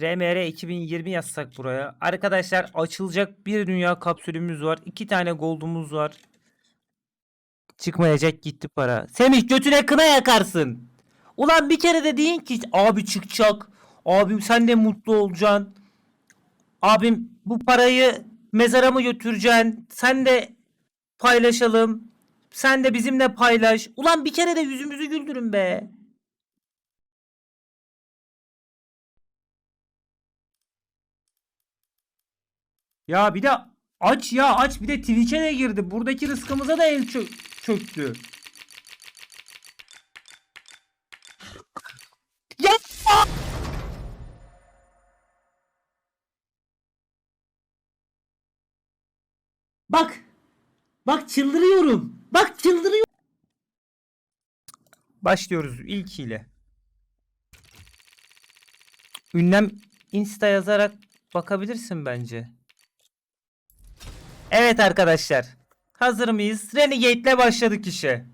RMR 2020 yazsak buraya. Arkadaşlar açılacak bir dünya kapsülümüz var. iki tane gold'umuz var. Çıkmayacak gitti para. Semih götüne kına yakarsın. Ulan bir kere de deyin ki abi çıkacak. Abim sen de mutlu olacaksın. Abim bu parayı mezara mı götüreceksin? Sen de paylaşalım. Sen de bizimle paylaş. Ulan bir kere de yüzümüzü güldürün be. Ya bir de aç ya aç bir de Twitch'e de girdi. Buradaki rızkımıza da el çö- çöktü. Bak. Bak çıldırıyorum. Bak çıldırıyorum. Başlıyoruz ilkiyle. Ünlem Insta yazarak bakabilirsin bence. Evet arkadaşlar. Hazır mıyız? Renegade'le başladık işe.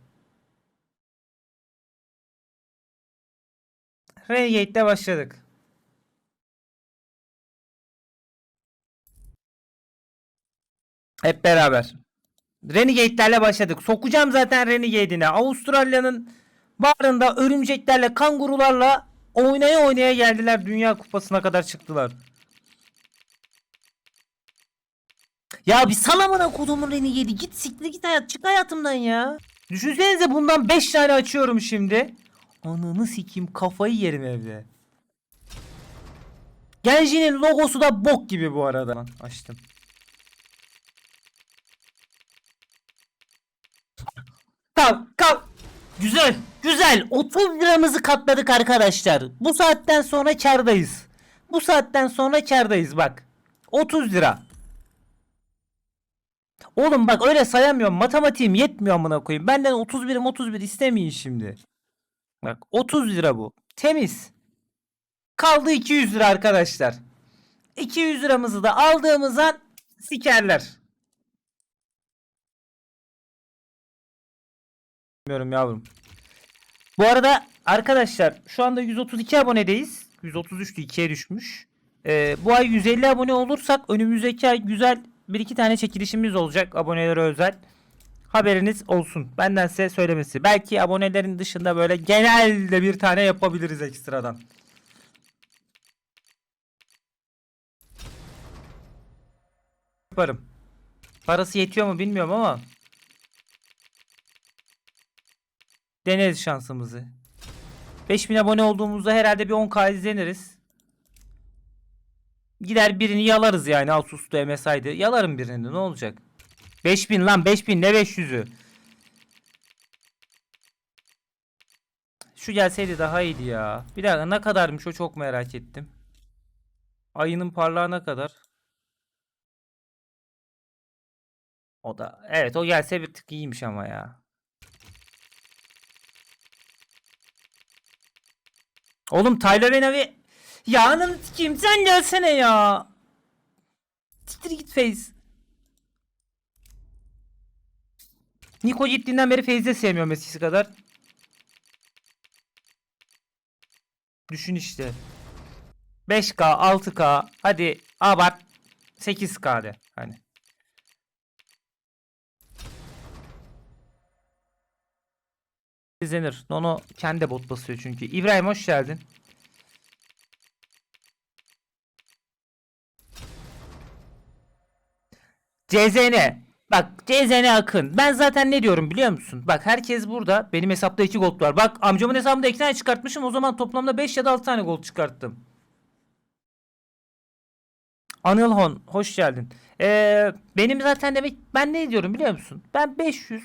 Renegade'le başladık. Hep beraber. Renegade'lerle başladık. Sokacağım zaten Renegade'ine. Avustralya'nın bağrında örümceklerle, kangurularla oynaya oynaya geldiler. Dünya kupasına kadar çıktılar. Ya bir salamana kodumun Renegade'i. Git siktir git hayat. Çık hayatımdan ya. Düşünsenize bundan 5 tane açıyorum şimdi. Ananı sikeyim kafayı yerim evde. Genji'nin logosu da bok gibi bu arada. Lan Açtım. Kalk kalk. Güzel güzel 30 liramızı katladık arkadaşlar. Bu saatten sonra kardayız. Bu saatten sonra kardayız bak. 30 lira. Oğlum bak öyle sayamıyorum. Matematiğim yetmiyor amına koyayım. Benden 31 31 istemeyin şimdi. Bak 30 lira bu. Temiz. Kaldı 200 lira arkadaşlar. 200 liramızı da aldığımız an sikerler. Bilmiyorum yavrum. Bu arada arkadaşlar şu anda 132 abonedeyiz. 133'tü 2'ye düşmüş. Ee, bu ay 150 abone olursak önümüzdeki ay güzel bir iki tane çekilişimiz olacak abonelere özel. Haberiniz olsun. Benden size söylemesi. Belki abonelerin dışında böyle genelde bir tane yapabiliriz ekstradan. Yaparım. Parası yetiyor mu bilmiyorum ama deneriz şansımızı. 5000 abone olduğumuzda herhalde bir 10k izleniriz. Gider birini yalarız yani Asus'ta MSI'de. Yalarım birini ne olacak? 5000 lan 5000 ne 500'ü? Şu gelseydi daha iyiydi ya. Bir dakika ne kadarmış o çok merak ettim. Ayının parlağına kadar. O da evet o gelse bir tık iyiymiş ama ya. Oğlum Tyler Enavi ya ananı sikeyim sen gelsene ya. Siktir git Face. Niko gittiğinden beri Faze'i de sevmiyorum eskisi kadar. Düşün işte. 5K, 6K, hadi abart 8K de hani. İzlenir. Nono kendi bot basıyor çünkü. İbrahim hoş geldin. CZN. Bak CZN Akın. Ben zaten ne diyorum biliyor musun? Bak herkes burada. Benim hesapta 2 gold var. Bak amcamın hesabında 2 tane çıkartmışım. O zaman toplamda 5 ya da 6 tane gold çıkarttım. Anıl Hon hoş geldin. Ee, benim zaten demek ben ne diyorum biliyor musun? Ben 500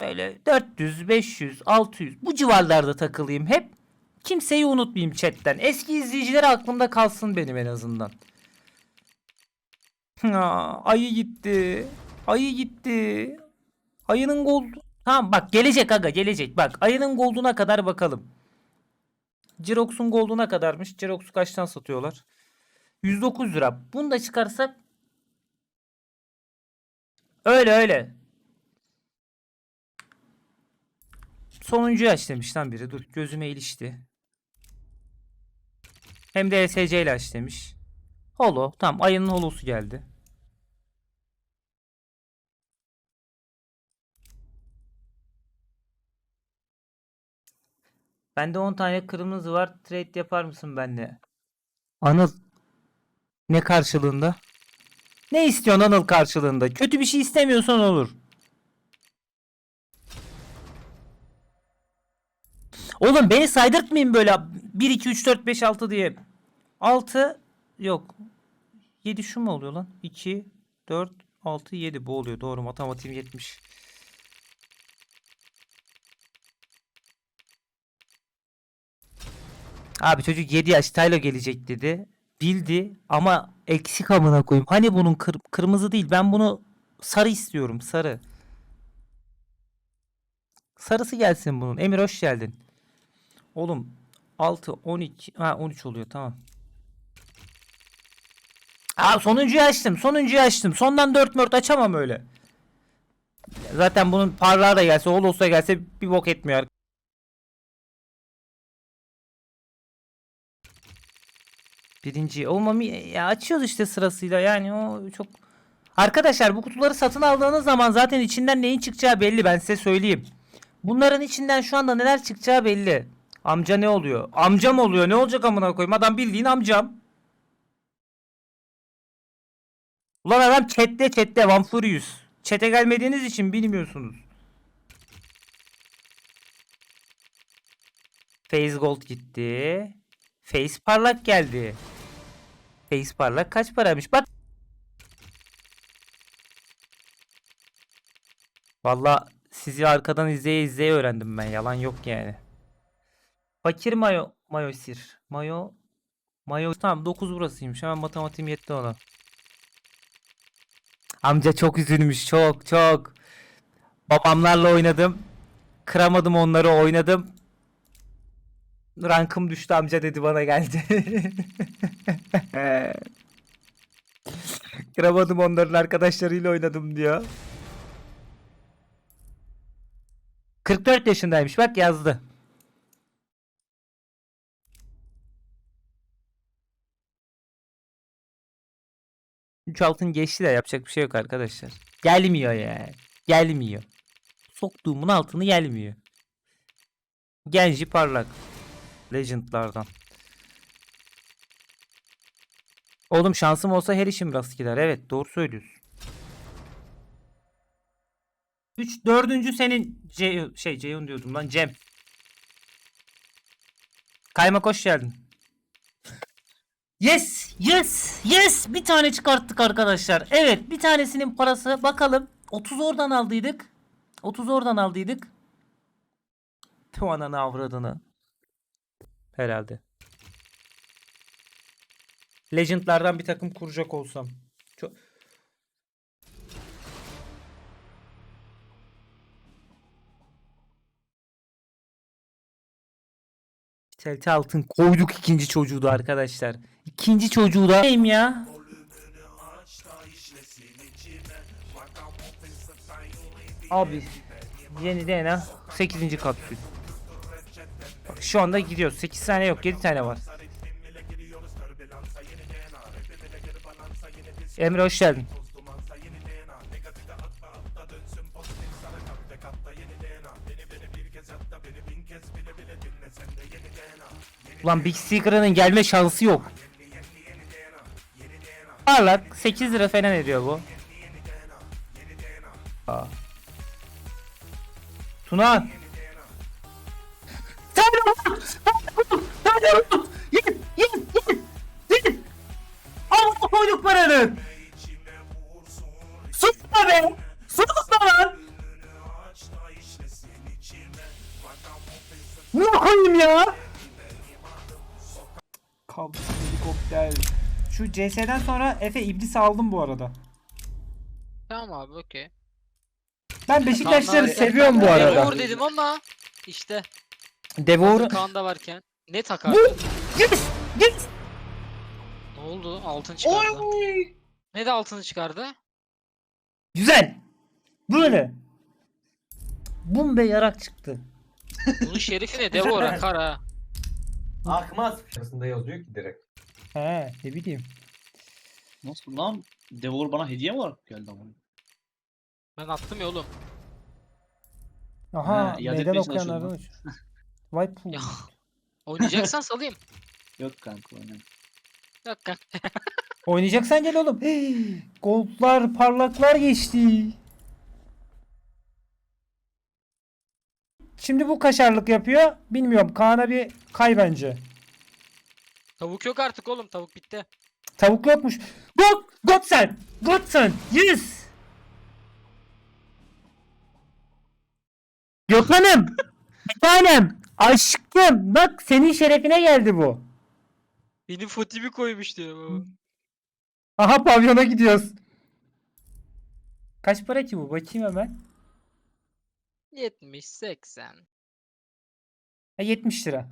böyle 400, 500, 600 bu civarlarda takılayım hep. Kimseyi unutmayayım chatten. Eski izleyiciler aklımda kalsın benim en azından. Ha, ayı gitti. Ayı gitti. Ayının gold. Tamam bak gelecek aga gelecek. Bak ayının golduna kadar bakalım. Jirox'un golduna kadarmış. Jirox'u kaçtan satıyorlar? 109 lira. Bunu da çıkarsak öyle öyle. Sonuncuyu aç demiş lan biri. Dur gözüme ilişti. Hem de ESC ile aç demiş. Holo. Tamam ayının holosu geldi. Bende 10 tane kırmızı var. Trade yapar mısın benimle? Anıl. Ne karşılığında? Ne istiyorsun Anıl karşılığında? Kötü bir şey istemiyorsan olur. Oğlum beni saydırtmayın böyle 1 2 3 4 5 6 diye. 6 yok. 7 şu mu oluyor lan? 2 4 6 7 bu oluyor. Doğru matematiğim yetmiş. Abi çocuk 7 yaş Taylo gelecek dedi. Bildi ama eksik amına koyayım. Hani bunun kır- kırmızı değil. Ben bunu sarı istiyorum. Sarı. Sarısı gelsin bunun. Emir hoş geldin. Oğlum 6 12 ha 13 oluyor tamam. Aa sonuncuyu açtım. Sonuncuyu açtım. Sondan 4 mört açamam öyle. Zaten bunun parlar da gelse, Holos'a gelse bir bok etmiyor. Birinci olmamı ya açıyoruz işte sırasıyla yani o çok Arkadaşlar bu kutuları satın aldığınız zaman zaten içinden neyin çıkacağı belli ben size söyleyeyim. Bunların içinden şu anda neler çıkacağı belli. Amca ne oluyor? Amcam oluyor. Ne olacak amına koyayım? Adam bildiğin amcam. Ulan adam chatte chatte One Furious. Chat'e gelmediğiniz için bilmiyorsunuz. Face Gold gitti. Face parlak geldi. Face parlak kaç paraymış? Bak. Valla sizi arkadan izleye izleye öğrendim ben. Yalan yok yani. Fakir mayo. Mayo sir. Mayo. Mayo. Tamam 9 burasıymış. Hemen matematiğim yetti ona. Amca çok üzülmüş. Çok çok. Babamlarla oynadım. Kıramadım onları oynadım. Rankım düştü amca dedi bana geldi. Kıramadım onların arkadaşlarıyla oynadım diyor. 44 yaşındaymış bak yazdı. 3 altın geçti de yapacak bir şey yok arkadaşlar. Gelmiyor ya. Gelmiyor. Soktuğumun altını gelmiyor. Genji parlak. Legend'lardan. Oğlum şansım olsa her işim rast gider. Evet doğru söylüyorsun. 3 dördüncü senin Ce şey Ceyhun diyordum lan Cem. Kaymak hoş geldin. Yes, yes, yes. Bir tane çıkarttık arkadaşlar. Evet, bir tanesinin parası bakalım. 30 oradan aldıydık. 30 oradan aldıydık. Tu ananı avradını. Herhalde. Legend'lardan bir takım kuracak olsam. Çok... Telte altın koyduk ikinci çocuğu da arkadaşlar. İkinci çocuğu da neyim ya? Abi yeni DNA 8. kapsül. Bak şu anda gidiyoruz. 8 tane yok 7 tane var. Emre hoş geldin. Ulan Big Secret'ın gelme şansı yok. Parlak 8 lira falan ediyor bu. Aa. Tuna. Al koyduk paranı. Susma be. Susma lan. Ne koyayım ya? Kabus helikopter. Şu CS'den sonra Efe İblis aldım bu arada. Tamam abi okey. Ben Beşiktaşları Kaan- seviyorum bu arada. Uğur dedim ama işte Devour. Kaan'da varken ne takar? Yes, yes. Oldu? Altın çıkardı. Ne de altını çıkardı? Güzel. Böyle. Bum be yarak çıktı. Bunun şerifi ne? Devora kara. Akmaz. Şurasında yazıyor ki direkt. He ne bileyim. Nasıl lan? Devor bana hediye mi olarak geldi ama? Ben attım ya oğlum. Aha Ha, iade meydan etmeye okuyanlardan çalışıyorum uç. Vay. Ya. Oynayacaksan salayım. Yok kanka oynayayım. Yok kanka. Oynayacaksan gel oğlum. Hey, Goldlar parlaklar geçti. Şimdi bu kaşarlık yapıyor. Bilmiyorum. Kaan'a bir kay bence. Tavuk yok artık oğlum. Tavuk bitti. Tavuk yokmuş. God! Godsen! Godsen! Yes! Gökhan'ım! Bir tanem! Aşkım! Bak senin şerefine geldi bu. Benim fotimi koymuş diyor baba. Aha pavyona gidiyoruz. Kaç para ki bu? Bakayım hemen. 70 80. Ha, 70 lira.